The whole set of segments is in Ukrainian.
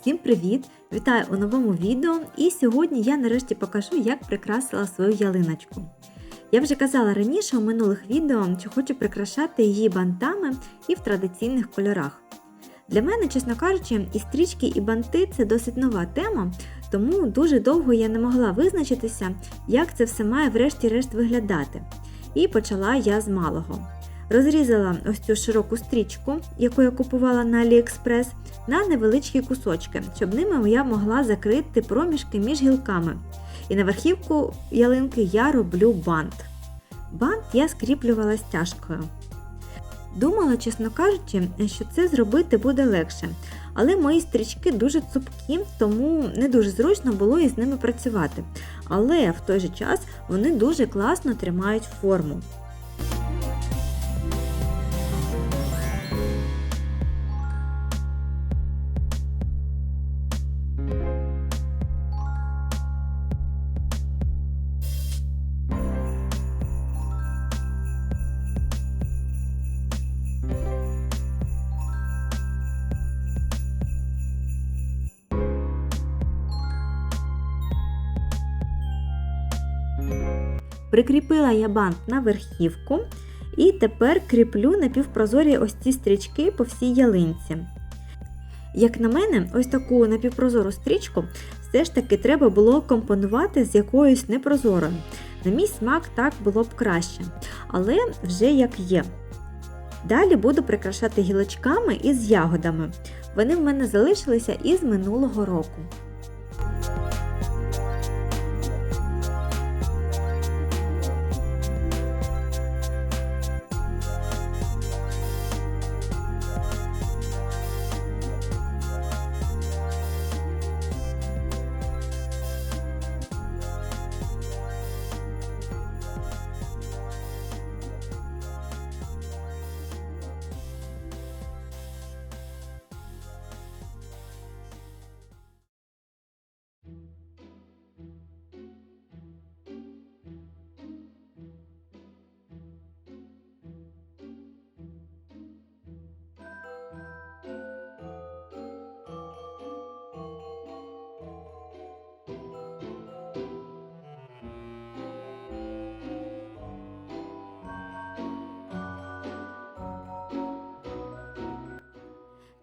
Всім привіт! Вітаю у новому відео. І сьогодні я нарешті покажу, як прикрасила свою ялиночку. Я вже казала раніше у минулих відео, що хочу прикрашати її бантами і в традиційних кольорах. Для мене, чесно кажучи, і стрічки, і банти це досить нова тема, тому дуже довго я не могла визначитися, як це все має врешті-решт виглядати. І почала я з малого. Розрізала ось цю широку стрічку, яку я купувала на AliExpress, на невеличкі кусочки, щоб ними я могла закрити проміжки між гілками. І на верхівку ялинки я роблю бант. Бант я скріплювала стяжкою. Думала, чесно кажучи, що це зробити буде легше, але мої стрічки дуже цупкі, тому не дуже зручно було із ними працювати. Але в той же час вони дуже класно тримають форму. Прикріпила я бант на верхівку і тепер кріплю напівпрозорі ось ці стрічки по всій ялинці. Як на мене, ось таку напівпрозору стрічку все ж таки треба було компонувати з якоюсь непрозорою. На мій смак так було б краще, але вже як є. Далі буду прикрашати гілочками із ягодами. Вони в мене залишилися із минулого року.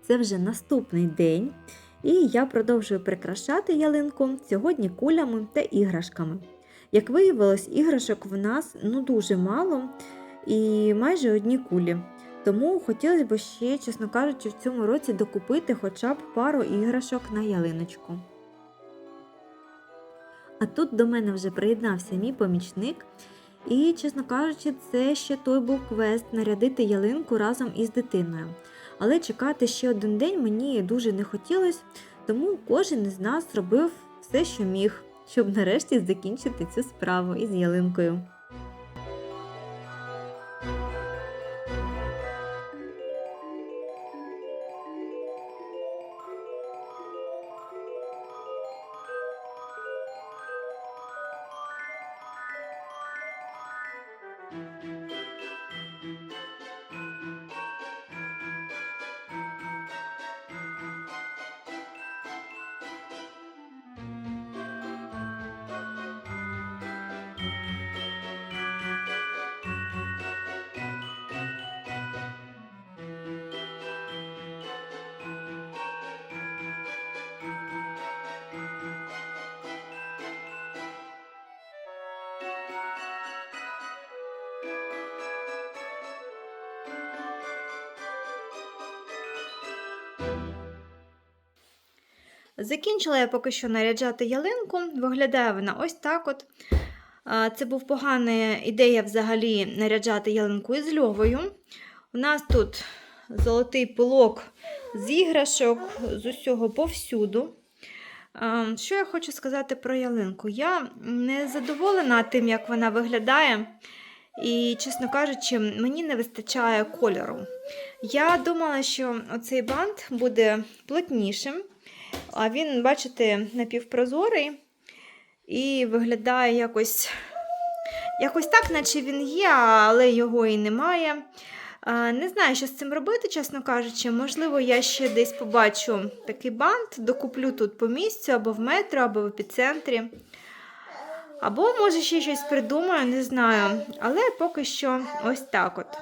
Це вже наступний день, і я продовжую прикрашати ялинку сьогодні кулями та іграшками. Як виявилось, іграшок в нас ну дуже мало і майже одні кулі. Тому хотілося б ще, чесно кажучи, в цьому році докупити хоча б пару іграшок на ялиночку. А тут до мене вже приєднався мій помічник. І, чесно кажучи, це ще той був квест нарядити ялинку разом із дитиною. Але чекати ще один день мені дуже не хотілося, тому кожен із нас робив все, що міг, щоб нарешті закінчити цю справу із ялинкою. Закінчила я поки що наряджати ялинку. Виглядає вона ось так от. Це був погана ідея взагалі наряджати ялинку із льовою. У нас тут золотий пилок з іграшок, з усього повсюду. Що я хочу сказати про ялинку? Я не задоволена тим, як вона виглядає. І, чесно кажучи, мені не вистачає кольору. Я думала, що оцей бант буде плотнішим, а він, бачите, напівпрозорий і виглядає якось, якось так, наче він є, але його і немає. Не знаю, що з цим робити, чесно кажучи. Можливо, я ще десь побачу такий бант, докуплю тут по місцю, або в метро, або в епіцентрі. Або, може, ще щось придумаю, не знаю. Але поки що ось так от.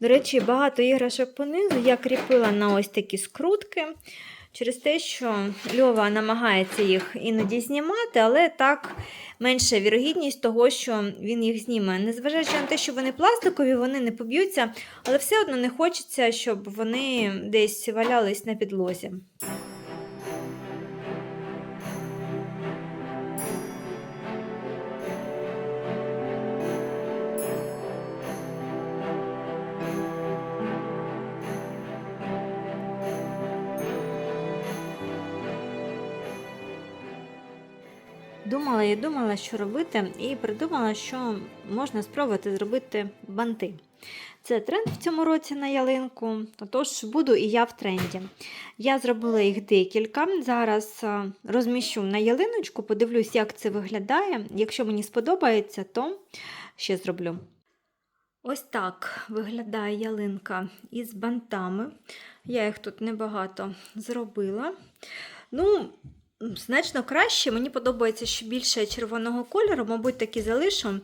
До речі, багато іграшок понизу я кріпила на ось такі скрутки. Через те, що Льова намагається їх іноді знімати, але так менша вірогідність того, що він їх зніме. Незважаючи на те, що вони пластикові, вони не поб'ються, але все одно не хочеться, щоб вони десь валялись на підлозі. Думала і думала, що робити, і придумала, що можна спробувати зробити банти. Це тренд в цьому році на ялинку, тож буду і я в тренді. Я зробила їх декілька. Зараз розміщу на ялиночку, подивлюсь, як це виглядає. Якщо мені сподобається, то ще зроблю. Ось так виглядає ялинка із бантами. Я їх тут небагато зробила. Ну, Значно краще, мені подобається, що більше червоного кольору, мабуть, таки залишу,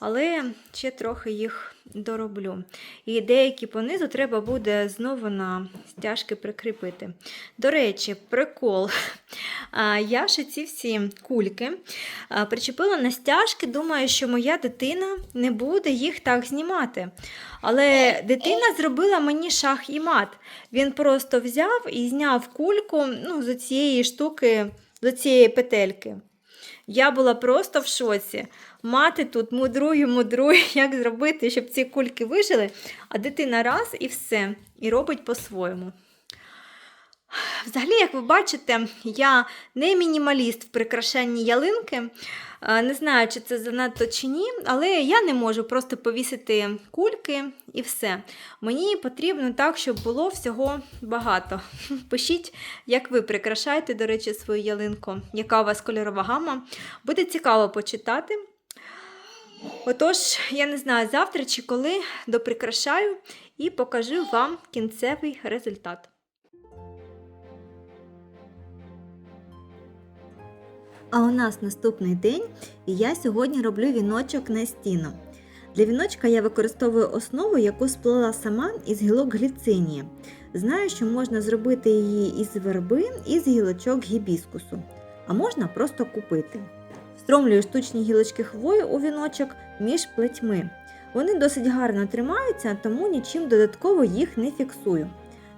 але ще трохи їх дороблю. І деякі понизу треба буде знову на стяжки прикріпити. До речі, прикол. Я ще ці всі кульки причепила на стяжки, думаю, що моя дитина не буде їх так знімати. Але дитина зробила мені шах і мат. Він просто взяв і зняв кульку ну, з цієї штуки, з цієї петельки. Я була просто в шоці. Мати тут мудрує, мудрує, як зробити, щоб ці кульки вижили, а дитина раз і все, і робить по-своєму. Взагалі, як ви бачите, я не мінімаліст в прикрашанні ялинки. Не знаю, чи це занадто чи ні, але я не можу просто повісити кульки і все. Мені потрібно так, щоб було всього багато. Пишіть, як ви прикрашаєте, до речі, свою ялинку, яка у вас кольорова гама. Буде цікаво почитати. Отож, я не знаю, завтра чи коли доприкрашаю і покажу вам кінцевий результат. А у нас наступний день, і я сьогодні роблю віночок на стіну. Для віночка я використовую основу, яку сплела сама із гілок гліцинії. Знаю, що можна зробити її із верби і з гілочок гібіскусу, а можна просто купити. Стромлюю штучні гілочки хвої у віночок між плетьми. Вони досить гарно тримаються, тому нічим додатково їх не фіксую.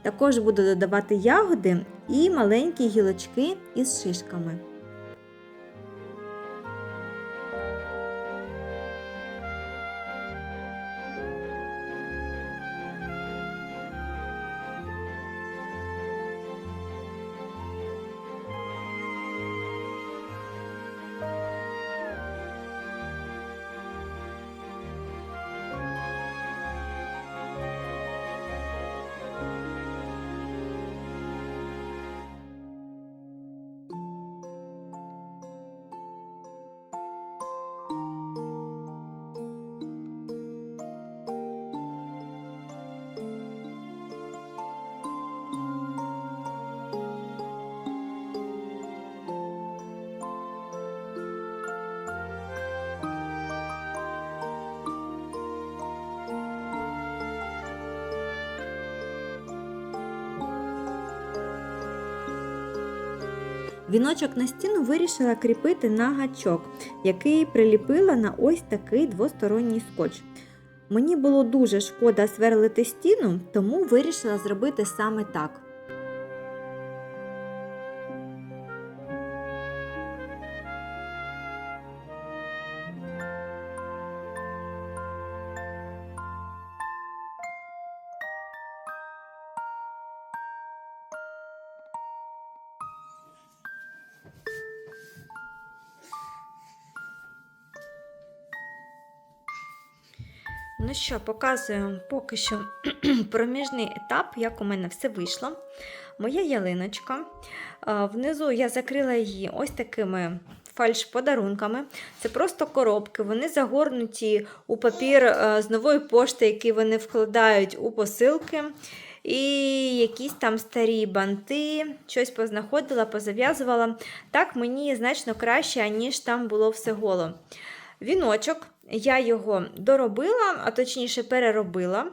Також буду додавати ягоди і маленькі гілочки із шишками. Віночок на стіну вирішила кріпити на гачок, який приліпила на ось такий двосторонній скотч. Мені було дуже шкода сверлити стіну, тому вирішила зробити саме так. Ну що, показую поки що проміжний етап, як у мене все вийшло. Моя ялиночка. Внизу я закрила її ось такими фальш-подарунками. Це просто коробки. Вони загорнуті у папір е, з нової пошти, який вони вкладають у посилки. І якісь там старі банти, щось познаходила, позав'язувала. Так мені значно краще, ніж там було все голо. Віночок, я його доробила, а точніше переробила,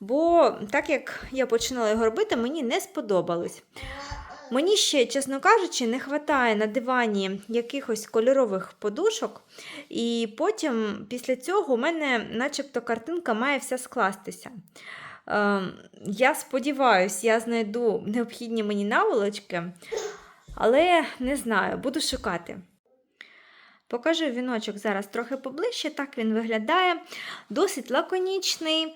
бо так як я починала його робити, мені не сподобалось. Мені ще, чесно кажучи, не вистачає на дивані якихось кольорових подушок, і потім після цього у мене начебто картинка має вся скластися. Е, я сподіваюся, я знайду необхідні мені наволочки, але не знаю, буду шукати. Покажу віночок зараз трохи поближче, так він виглядає. Досить лаконічний.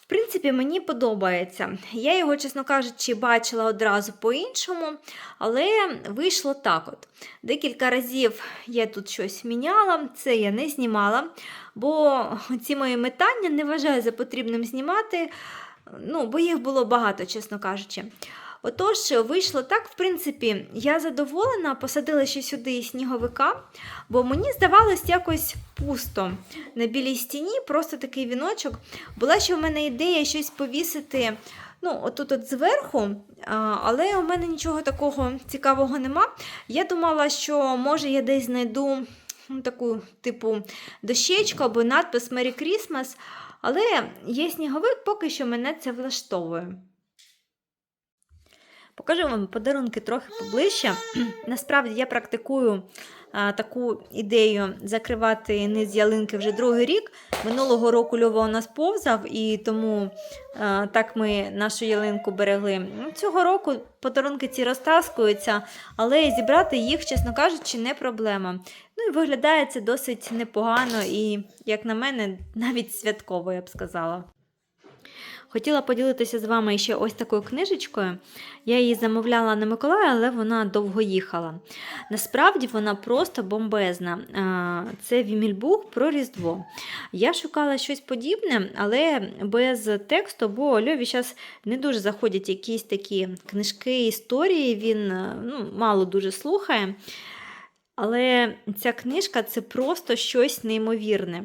В принципі, мені подобається. Я його, чесно кажучи, бачила одразу по-іншому, але вийшло так. от. Декілька разів я тут щось міняла, це я не знімала, бо ці мої метання не вважаю за потрібним знімати, ну, бо їх було багато, чесно кажучи. Отож, вийшло так, в принципі, я задоволена, посадила ще сюди сніговика, бо мені здавалось якось пусто на білій стіні, просто такий віночок. Була ще в мене ідея щось повісити. Ну, отут от зверху, але у мене нічого такого цікавого нема. Я думала, що може я десь знайду ну, таку типу дощечку або надпис Merry Christmas, але є сніговик, поки що мене це влаштовує. Покажу вам подарунки трохи поближче. Насправді я практикую а, таку ідею закривати низ ялинки вже другий рік. Минулого року Льова у нас повзав, і тому а, так ми нашу ялинку берегли. Ну, Цього року подарунки ці розтаскуються, але зібрати їх, чесно кажучи, не проблема. Ну і виглядає це досить непогано і, як на мене, навіть святково, я б сказала. Хотіла поділитися з вами ще ось такою книжечкою. Я її замовляла на Миколая, але вона довго їхала. Насправді вона просто бомбезна. Це Вімільбук про Різдво. Я шукала щось подібне, але без тексту, бо Льові зараз не дуже заходять якісь такі книжки, історії, він ну, мало дуже слухає. Але ця книжка це просто щось неймовірне.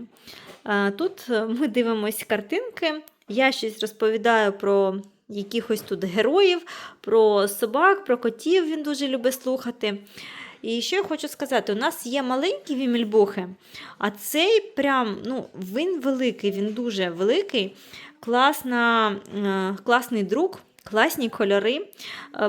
Тут ми дивимося картинки. Я щось розповідаю про якихось тут героїв, про собак, про котів він дуже любить слухати. І що я хочу сказати, у нас є маленькі вімільбухи, а цей прям, ну, він великий, він дуже великий, класна, класний друг. Класні кольори,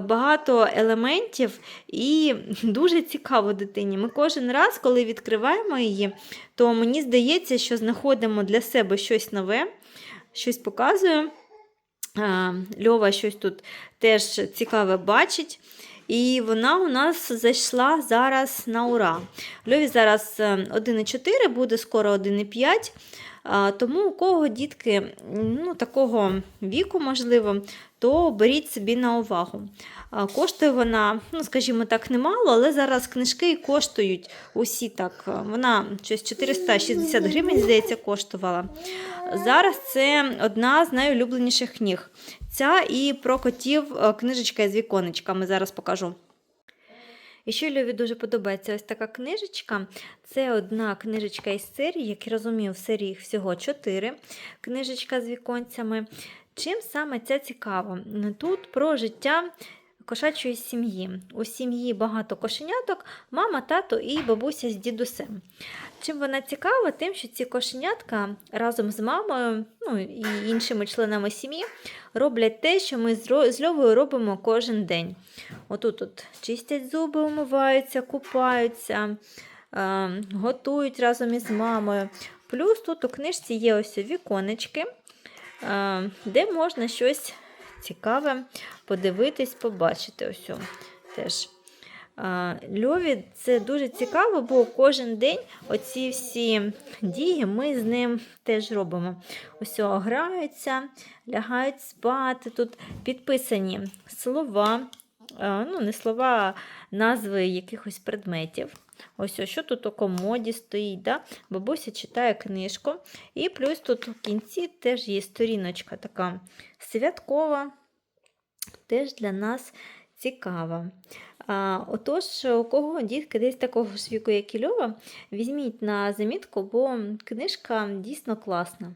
багато елементів і дуже цікаво дитині. Ми кожен раз, коли відкриваємо її, то мені здається, що знаходимо для себе щось нове щось показую. Льова щось тут теж цікаве бачить. І вона у нас зайшла зараз на ура. Льові зараз 1,4, е, буде скоро 1,5. Тому у кого дітки ну, такого віку, можливо, то беріть собі на увагу. Коштує вона, ну, скажімо так, немало, але зараз книжки і коштують усі так. Вона щось 460 гривень, здається, коштувала. Зараз це одна з найулюбленіших книг. Ця і про котів книжечка з віконечками. Зараз покажу. І ще Льові дуже подобається ось така книжечка. Це одна книжечка із серії, як я розумію, в серії всього 4 книжечка з віконцями. Чим саме це цікаво? Тут про життя кошачої сім'ї. У сім'ї багато кошеняток, мама, тато і бабуся з дідусем. Чим вона цікава, тим, що ці кошенятка разом з мамою ну, і іншими членами сім'ї роблять те, що ми з Льовою робимо кожен день. Отут от чистять зуби, умиваються, купаються, е, готують разом із мамою. Плюс тут у книжці є ось віконечки, е, де можна щось цікаве подивитись, побачити. Ось теж. Льові це дуже цікаво, бо кожен день оці всі дії ми з ним теж робимо. Ось граються, лягають спати. Тут підписані слова, ну, не слова, а назви якихось предметів. Ось що тут у комоді стоїть. Да? Бабуся читає книжку. І плюс тут у кінці теж є сторіночка така святкова, теж для нас цікава. Отож, у кого дітки десь такого ж віку, як і Льова, візьміть на замітку, бо книжка дійсно класна.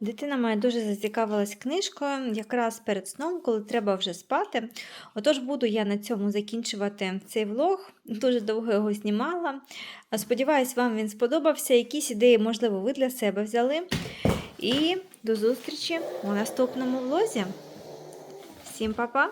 Дитина моя дуже зацікавилась книжкою якраз перед сном, коли треба вже спати. Отож, буду я на цьому закінчувати цей влог. Дуже довго його знімала. Сподіваюсь, вам він сподобався. Якісь ідеї, можливо, ви для себе взяли. І до зустрічі у наступному влозі. Всім па-па!